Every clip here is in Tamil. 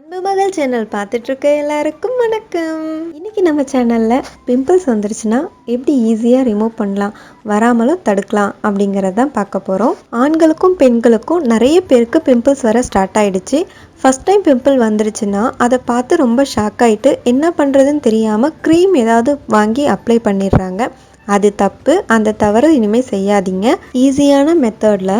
அன்பு மகள் சேனல் பார்த்துட்ருக்க எல்லாருக்கும் வணக்கம். இன்றைக்கி நம்ம சேனலில் பிம்பிள்ஸ் வந்துருச்சுன்னா எப்படி ஈஸியாக ரிமூவ் பண்ணலாம் வராமலும் தடுக்கலாம் அப்படிங்கிறத தான் பார்க்க போகிறோம் ஆண்களுக்கும் பெண்களுக்கும் நிறைய பேருக்கு பிம்பிள்ஸ் வர ஸ்டார்ட் ஆகிடுச்சு ஃபஸ்ட் டைம் பிம்பிள் வந்துருச்சுன்னா அதை பார்த்து ரொம்ப ஷாக் ஆகிட்டு என்ன பண்ணுறதுன்னு தெரியாமல் க்ரீம் ஏதாவது வாங்கி அப்ளை பண்ணிடுறாங்க. அது தப்பு. அந்த தவறு இனிமேல் செய்யாதீங்க. ஈஸியான மெத்தடில்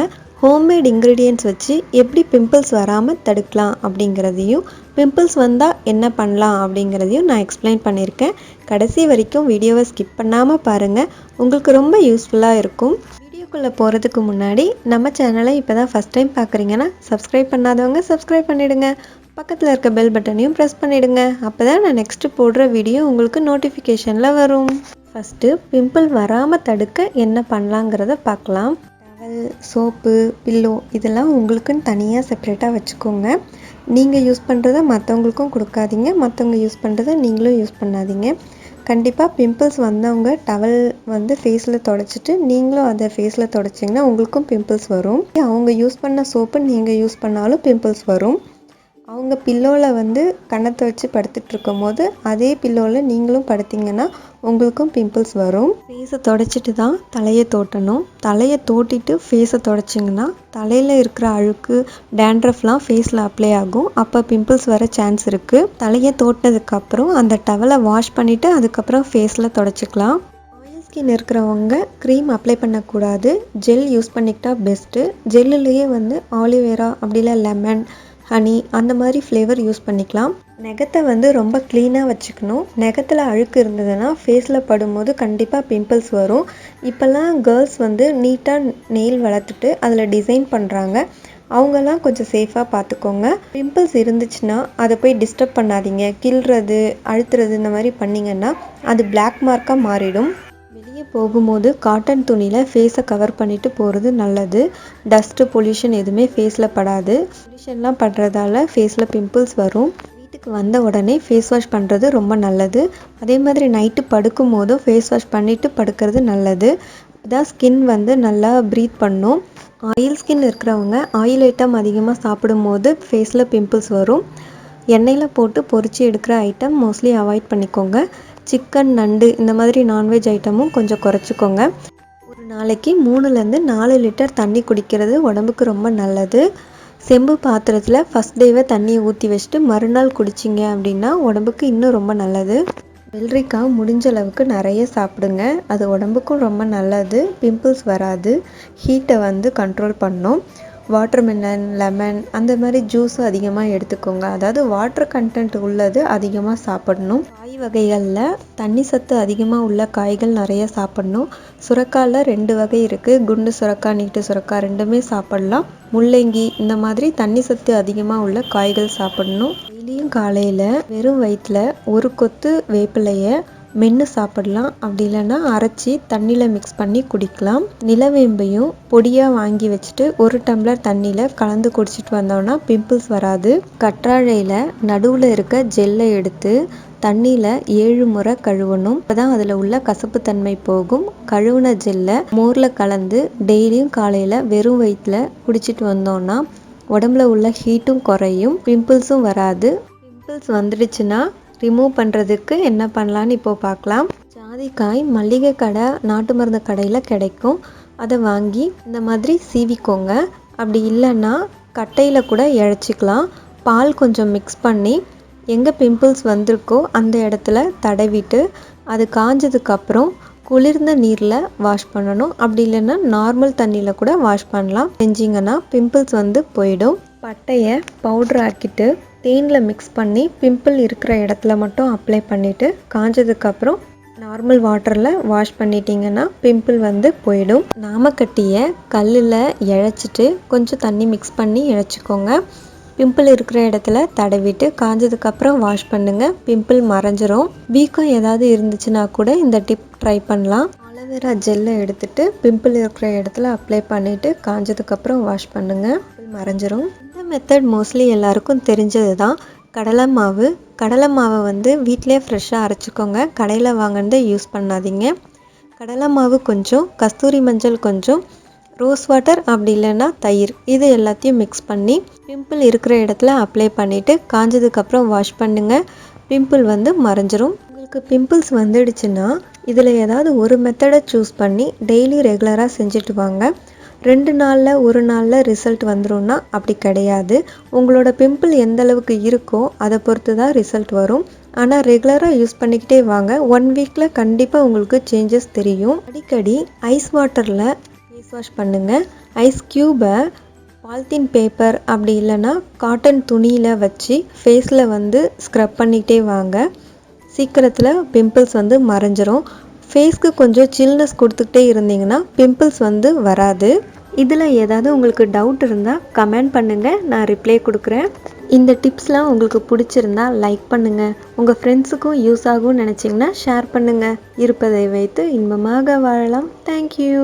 ஹோம்மேட் இன்க்ரீடியன்ட்ஸ் வச்சு எப்படி பிம்பிள்ஸ் வராமல் தடுக்கலாம் அப்படிங்கிறதையும் பிம்பிள்ஸ் வந்தால் என்ன பண்ணலாம் அப்படிங்கிறதையும் நான் எக்ஸ்பிளைன் பண்ணியிருக்கேன். கடைசி வரைக்கும் வீடியோவை ஸ்கிப் பண்ணாமல் பாருங்கள் உங்களுக்கு ரொம்ப யூஸ்ஃபுல்லாக இருக்கும். வீடியோக்குள்ளே போகிறதுக்கு முன்னாடி நம்ம சேனலை இப்போ தான் ஃபஸ்ட் டைம் பார்க்குறீங்கன்னா சப்ஸ்கிரைப் பண்ணாதவங்க சப்ஸ்கிரைப் பண்ணிவிடுங்க பக்கத்தில் இருக்க பெல் பட்டனையும் ப்ரெஸ் பண்ணிவிடுங்க அப்போ தான் நான் நெக்ஸ்ட்டு போடுற வீடியோ உங்களுக்கு நோட்டிஃபிகேஷனில் வரும். ஃபஸ்ட்டு பிம்பிள் வராமல் தடுக்க என்ன பண்ணலாங்கிறத பார்க்கலாம். டவல் சோப்பு பில்லோ இதெல்லாம் உங்களுக்குன்னு தனியாக செப்ரேட்டாக வச்சுக்கோங்க. நீங்கள் யூஸ் பண்ணுறத மற்றவங்களுக்கும் கொடுக்காதீங்க. மற்றவங்க யூஸ் பண்ணுறத நீங்களும் யூஸ் பண்ணாதீங்க. கண்டிப்பாக பிம்பிள்ஸ் வந்தவங்க டவல் வந்து ஃபேஸில் தொடச்சிட்டு நீங்களும் அதை ஃபேஸில் தொடச்சிங்கன்னா உங்களுக்கும் பிம்பிள்ஸ் வரும். அவங்க யூஸ் பண்ண சோப்பு நீங்கள் யூஸ் பண்ணாலும் பிம்பிள்ஸ் வரும். அவங்க பில்லோவில் வந்து கன்னத்தை வச்சு படுத்துட்டு இருக்கும் போது அதே பில்லோவில் நீங்களும் படுத்திங்கன்னா உங்களுக்கும் பிம்பிள்ஸ் வரும். ஃபேஸை தொடச்சிட்டு தான் தலையை தோட்டணும். தலையை தோட்டிட்டு ஃபேஸை தொடச்சிங்கன்னா தலையில் இருக்கிற அழுக்கு டேண்ட்ரஃப்லாம் ஃபேஸில் அப்ளை ஆகும். அப்போ பிம்பிள்ஸ் வர சான்ஸ் இருக்குது தலையை தோட்டினதுக்கப்புறம் அந்த டவலை வாஷ் பண்ணிவிட்டு அதுக்கப்புறம் ஃபேஸில் தொடச்சிக்கலாம். ஆயில் ஸ்கின் இருக்கிறவங்க க்ரீம் அப்ளை பண்ணக்கூடாது. ஜெல் யூஸ் பண்ணிக்கிட்டால் பெஸ்ட்டு ஜெல்லுலேயே வந்து ஆலிவேரா அப்படி இல்லை லெமன் ஹனி அந்த மாதிரி ஃப்ளேவர் யூஸ் பண்ணிக்கலாம். நெகத்தை வந்து ரொம்ப க்ளீனாக வச்சுக்கணும். நெகத்தில் அழுக்கு இருந்ததுன்னா ஃபேஸில் படும்போது கண்டிப்பாக பிம்பிள்ஸ் வரும். இப்போல்லாம் கேர்ள்ஸ் வந்து நீட்டாக நெயில் வளர்த்துட்டு அதில் டிசைன் பண்ணுறாங்க அவங்கெல்லாம் கொஞ்சம் சேஃபாக பார்த்துக்கோங்க பிம்பிள்ஸ் இருந்துச்சுன்னா அதை போய் டிஸ்டர்ப் பண்ணாதீங்க. கிள்றது அழுத்துறது இந்த மாதிரி பண்ணிங்கன்னா அது பிளாக் மார்க்காக மாறிடும். வெளியே போகும்போது காட்டன் துணியில் ஃபேஸை கவர் பண்ணிட்டு போகிறது நல்லது. டஸ்ட்டு பொல்யூஷன் எதுவுமே ஃபேஸில் படாது. பொல்யூஷன்லாம் படுறதால ஃபேஸில் பிம்பிள்ஸ் வரும். வீட்டுக்கு வந்த உடனே ஃபேஸ் வாஷ் பண்ணுறது ரொம்ப நல்லது. அதே மாதிரி நைட்டு படுக்கும் போதும் ஃபேஸ் வாஷ் பண்ணிவிட்டு படுக்கிறது நல்லது. அப்பதான் ஸ்கின் வந்து நல்லா ப்ரீத் பண்ணும். ஆயில் ஸ்கின் இருக்கிறவங்க ஆயில் ஐட்டம் அதிகமாக சாப்பிடும்போது ஃபேஸில் பிம்பிள்ஸ் வரும். எண்ணெயில் போட்டு பொறிச்சு எடுக்கிற ஐட்டம் மோஸ்ட்லி அவாய்ட் பண்ணிக்கோங்க. சிக்கன் நண்டு இந்த மாதிரி நான்வெஜ் ஐட்டமும் கொஞ்சம் குறைச்சிக்கோங்க. ஒரு நாளைக்கு மூணுலேருந்து நாலு லிட்டர் தண்ணி குடிக்கிறது உடம்புக்கு ரொம்ப நல்லது. செம்பு பாத்திரத்தில் ஃபஸ்ட் டேவே தண்ணியை ஊற்றி வச்சுட்டு மறுநாள் குடிச்சிங்க அப்படின்னா உடம்புக்கு இன்னும் ரொம்ப நல்லது. வெள்ளரிக்காய் முடிஞ்ச அளவுக்கு நிறைய சாப்பிடுங்க. அது உடம்புக்கும் ரொம்ப நல்லது. பிம்பிள்ஸ் வராது. ஹீட்டை வந்து கண்ட்ரோல் பண்ணும். வாட்டர்மெலன் லெமன் அந்த மாதிரி ஜூஸும் அதிகமாக எடுத்துக்கோங்க. அதாவது வாட்டர் கண்டென்ட் உள்ளது அதிகமாக சாப்பிடணும். காய் வகைகளில் தண்ணி சத்து அதிகமாக உள்ள காய்கள் நிறைய சாப்பிடணும். சுரக்காயில் ரெண்டு வகை இருக்குது குண்டு சுரக்காய் நீட்டு சுரக்காய் ரெண்டுமே சாப்பிடலாம். முள்ளங்கி இந்த மாதிரி தண்ணி சத்து அதிகமாக உள்ள காய்கள் சாப்பிடணும். டெய்லியும் காலையில் வெறும் வயிற்றில் ஒரு கொத்து வேப்பிலையை மென்று சாப்பிடலாம். அப்படி இல்லைன்னா அரைச்சி தண்ணியில் மிக்ஸ் பண்ணி குடிக்கலாம். நிலவேம்பையும் பொடியாக வாங்கி வச்சுட்டு ஒரு டம்ளர் தண்ணியில் கலந்து குடிச்சிட்டு வந்தோம்னா பிம்பிள்ஸ் வராது. கற்றாழையில் நடுவில் இருக்க ஜெல்லை எடுத்து தண்ணியில் ஏழு முறை கழுவணும். அப்பதான் அதில் உள்ள கசப்புத்தன்மை போகும். கழுவுன ஜெல்லை மோரில் கலந்து டெய்லியும் காலையில் வெறும் வயிற்றில் குடிச்சிட்டு வந்தோம்னா உடம்புல உள்ள ஹீட்டும் குறையும். பிம்பிள்ஸும் வராது. பிம்பிள்ஸ் வந்துடுச்சுன்னா ரிமூவ் பண்ணுறதுக்கு என்ன பண்ணலான்னு இப்போது பார்க்கலாம். ஜாதிக்காய் மல்லிகை கடை நாட்டு மருந்து கடையில் கிடைக்கும். அதை வாங்கி இந்த மாதிரி சீவிக்கோங்க. அப்படி இல்லைன்னா கட்டையில் கூட இழைச்சிக்கலாம். பால் கொஞ்சம் மிக்ஸ் பண்ணி எங்கே பிம்பிள்ஸ் வந்திருக்கோ அந்த இடத்துல தடவிட்டு அது காஞ்சதுக்கப்புறம் குளிர்ந்த நீரில் வாஷ் பண்ணணும். அப்படி இல்லைன்னா நார்மல் தண்ணியில் கூட வாஷ் பண்ணலாம். செஞ்சிங்கன்னா பிம்பிள்ஸ் வந்து போயிடும். பட்டையை பவுட்ரு ஆக்கிட்டு தேனில் மிக்ஸ் பண்ணி பிம்பிள் இருக்கிற இடத்துல மட்டும் அப்ளை பண்ணிவிட்டு காஞ்சதுக்கப்புறம் நார்மல் வாட்டரில் வாஷ் பண்ணிட்டீங்கன்னா பிம்பிள் வந்து போயிடும். நாமக்கட்டியை கல்லில் இழைச்சிட்டு கொஞ்சம் தண்ணி மிக்ஸ் பண்ணி இழைச்சிக்கோங்க. பிம்பிள் இருக்கிற இடத்துல தடவிட்டு காஞ்சதுக்கப்புறம் வாஷ் பண்ணுங்கள் பிம்பிள் மறைஞ்சிரும். வீக்கம் ஏதாவது இருந்துச்சுன்னா கூட இந்த டிப் ட்ரை பண்ணலாம். அலோவேரா ஜெல்லை எடுத்துட்டு பிம்பிள் இருக்கிற இடத்துல அப்ளை பண்ணிவிட்டு காஞ்சதுக்கப்புறம் வாஷ் பண்ணுங்கள் மறைஞ்சிரும். மெத்தட் மோஸ்ட்லி எல்லாருக்கும் தெரிஞ்சது தான் கடலை மாவு. கடலை மாவை வந்து வீட்டிலே ஃப்ரெஷ்ஷாக அரைச்சிக்கோங்க. கடையில் வாங்கினதை யூஸ் பண்ணாதீங்க. கடலை மாவு கொஞ்சம் கஸ்தூரி மஞ்சள் கொஞ்சம் ரோஸ் வாட்டர் அப்படி இல்லைன்னா தயிர். இது எல்லாத்தையும் மிக்ஸ் பண்ணி பிம்பிள் இருக்கிற இடத்துல அப்ளை பண்ணிவிட்டு காஞ்சதுக்கப்புறம் வாஷ் பண்ணுங்கள் பிம்பிள் வந்து மறைஞ்சிரும். உங்களுக்கு பிம்பிள்ஸ் வந்துடுச்சுன்னா இதில் ஏதாவது ஒரு மெத்தடை சூஸ் பண்ணி டெய்லி ரெகுலராக செஞ்சுட்டு வாங்க. ரெண்டு நாளில் ஒரு நாளில் ரிசல்ட் வந்துடும்னா அப்படி கிடையாது. உங்களோட பிம்பிள் எந்த அளவுக்கு இருக்கோ அதை பொறுத்து தான் ரிசல்ட் வரும் ஆனால் ரெகுலராக யூஸ் பண்ணிக்கிட்டே வாங்க. ஒன் வீக்கில் கண்டிப்பாக உங்களுக்கு சேஞ்சஸ் தெரியும். அடிக்கடி ஐஸ் வாட்டரில் ஃபேஸ் வாஷ் பண்ணுங்கள் ஐஸ் க்யூபை பால்தீன் பேப்பர் அப்படி இல்லைன்னா காட்டன் துணியில் வச்சு ஃபேஸில் வந்து ஸ்க்ரப் பண்ணிக்கிட்டே வாங்க. சீக்கிரத்தில் பிம்பிள்ஸ் வந்து மறைஞ்சிரும். ஃபேஸ்க்கு கொஞ்சம் சில்னஸ் கொடுத்துக்கிட்டே இருந்தீங்கன்னா பிம்பிள்ஸ் வந்து வராது. இதில் ஏதாவது உங்களுக்கு டவுட் இருந்தால் கமெண்ட் பண்ணுங்கள் நான் ரிப்ளை கொடுக்குறேன். இந்த டிப்ஸ்லாம் உங்களுக்கு பிடிச்சிருந்தா லைக் பண்ணுங்கள் உங்கள் ஃப்ரெண்ட்ஸுக்கும் யூஸ் ஆகும்னு நினச்சிங்கன்னா ஷேர் பண்ணுங்கள் இருப்பதை வைத்து இன்பமாக வாழலாம். தேங்க்யூ